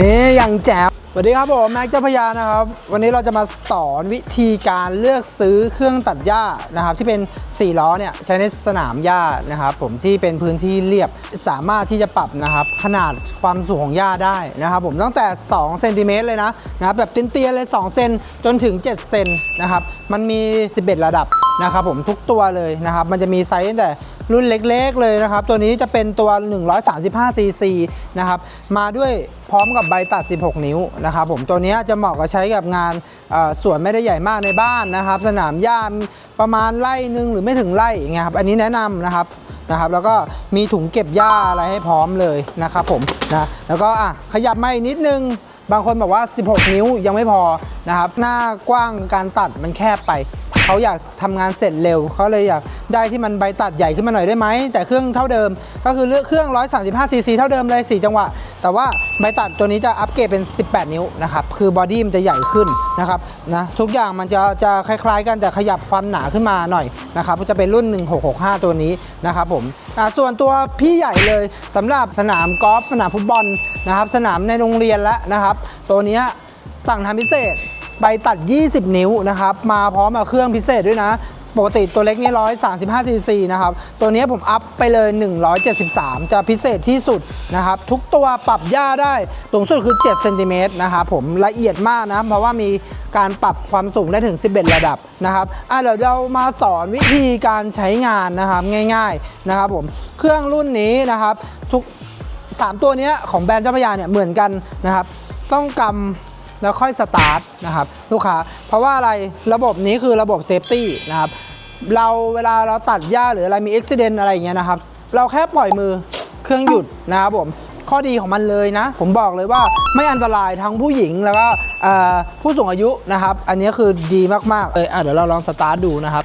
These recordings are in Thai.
นี่อย่างแจ๋วสวัสดีครับผมแม็กเจ้าพยานะครับ วันนี้เราจะมาสอนวิธีการเลือกซื้อเครื่องตัดหญ้านะครับ ที่เป็น 4 ล้อเนี่ยใช้ในสนามหญ้านะครับ ผมที่เป็นพื้นที่เรียบสามารถที่จะปรับนะครับ ขนาดความสูงของหญ้าได้นะครับ ผมตั้งแต่2เซนติเมตรเลยนะนะครับแบบเตี้ยๆเลย2เซนจนถึง 7 เซนนะครับ มันมี 11 ระดับนะครับผมทุกตัวเลยนะครับ มันจะมีไซส์ตั้งแต่ รุ่นเล็กๆเลยนะครับ ตัวนี้จะเป็นตัว 135 cc นะครับ มาด้วยพร้อมกับใบตัด 16 นิ้วนะครับผมตัวนี้จะเหมาะกับใช้กับงานสวนไม่ได้ใหญ่มากในบ้านนะครับ สนามหญ้าประมาณไร่หนึ่งหรือไม่ถึงไร่อย่างเงี้ยครับ อันนี้แนะนำนะครับนะครับ แล้วก็มีถุงเก็บหญ้าอะไรให้พร้อมเลยนะครับผมนะแล้วก็อะขยับมาอีกนิดนึงบางคนบอกว่า 16 นิ้วยังไม่พอนะครับ หน้ากว้างการตัดมันแคบไป เขาอยากทำงานเสร็จเร็วเขาเลยอยากได้ที่มันใบตัดใหญ่ขึ้นมาหน่อยได้ไหมแต่เครื่องเท่าเดิม ก็คือเลือกเครื่อง 135 cc เท่าเดิมเลย 4 จังหวะ แต่ว่าใบตัดตัวนี้จะอัปเกรดเป็น 18 นิ้วนะครับคือบอดี้มันจะใหญ่ขึ้นนะครับนะทุกอย่างมันจะจะคล้ายๆ กันแต่ขยับความหนาขึ้นมาหน่อยนะครับจะเป็นรุ่น 1665 ตัวนี้นะครับผมส่วนตัวพี่ใหญ่เลยสำหรับสนามกอล์ฟสนามฟุตบอลนะครับสนามในโรงเรียนแล้วนะครับ ตัวนี้สั่งทำพิเศษ ใบตัด 20 นิ้วนะครับ มาพร้อมกับเครื่องพิเศษด้วยนะ ปกติตัวเล็กนี่135 cc นะครับ ตัวนี้ผมอัพไปเลย 173 จะพิเศษที่สุดนะครับ ทุกตัวปรับย่าได้สูงสุดคือ7เซนติเมตรนะครับผมละเอียดมากนะ เพราะว่ามีการปรับความสูงได้ถึง 11 ระดับนะครับอะเดี๋ยวเรามาสอนวิธีการใช้งานนะครับง่าย ๆนะครับผมเครื่องรุ่นนี้นะครับทุก 3 ตัวนี้ของแบรนด์เจ้าพยาเนี่ยเหมือนกันนะครับ ต้องกำ แล้วค่อยสตาร์ทนะครับลูกค้า เพราะว่าอะไรระบบนี้คือระบบเซฟตี้นะครับเราเวลาเราตัดหญ้าหรืออะไรมีอุบิเหตุอะไรอย่างเงี้ยนะครับ เราแค่ปล่อยมือเครื่องหยุดนะครับผมข้อดีของมันเลยนะ ผมบอกเลยว่าไม่อันตรายทั้งผู้หญิงแล้วก็ผู้สูงอายุนะครับ อันนี้คือดีมากๆเลยอะเดี๋ยวเราลองสตาร์ทดูนะครับ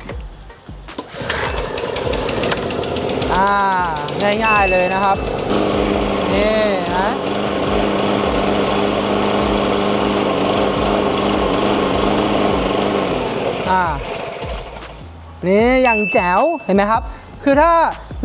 ง่ายๆเลยนะครับนี่นะ อ่านี่อย่างแจ๋วเห็นไหมครับ คือถ้า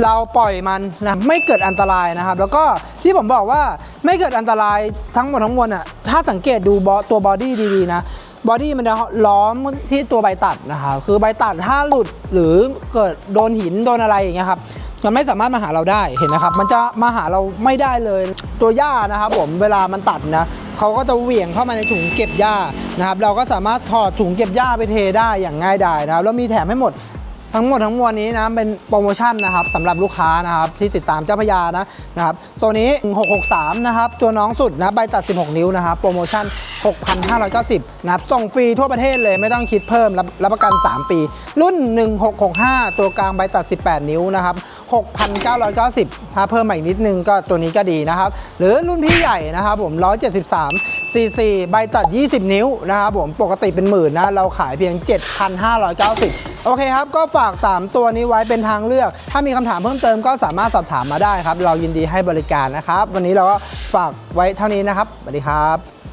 เราปล่อยมันนะไม่เกิดอันตรายนะครับ แล้วก็ที่ผมบอกว่าไม่เกิดอันตรายทั้งหมดทั้งมวลอะถ้าสังเกตดูบอตัวบอดี้ดีๆนะบอดี้มันจะล้อมที่ตัวใบตัดนะครับคือใบตัดถ้าหลุดหรือเกิดโดนหินโดนอะไรอย่างเงี้ยครับมันไม่สามารถมาหาเราได้เห็นนะครับ มันจะมาหาเราไม่ได้เลยตัวหญ้านะครับผมเวลามันตัดนะ เขาก็จะเหวี่ยงเข้ามาในถุงเก็บหญ้านะครับ เราก็สามารถถอดถุงเก็บหญ้าไปเทได้อย่างง่ายดายนะครับแล้วมีแถมให้หมดทั้งหมดทั้งมวลนี้นะเป็นโปรโมชั่นนะครับสำหรับลูกค้านะครับที่ติดตามเจ้าพยานะนะครับตัวนี้ 663 นะครับ ตัวน้องสุดนะใบตัด 16 นิ้วนะครับโปรโมชั่น 6,590นะครับส่งฟรีทั่วประเทศเลยไม่ต้องคิดเพิ่มรับรับประกัน 3 ปี รุ่น 1665 ตัวกลางใบตัด 18 นิ้วนะครับ 6,990 ถ้าเพิ่มมาอีกนิดนึงก็ตัวนี้ก็ดีนะครับ หรือรุ่นพี่ใหญ่นะครับผม 173 cc ใบตัด 20 นิ้วนะครับผม ปกติเป็นหมื่นนะ เราขายเพียง 7,590โอเคครับ ก็ฝาก 3 ตัวนี้ไว้เป็นทางเลือก ถ้ามีคำถามเพิ่มเติมก็สามารถสอบถามมาได้ครับ เรายินดีให้บริการนะครับ วันนี้เราก็ฝากไว้เท่านี้นะครับ สวัสดีครับ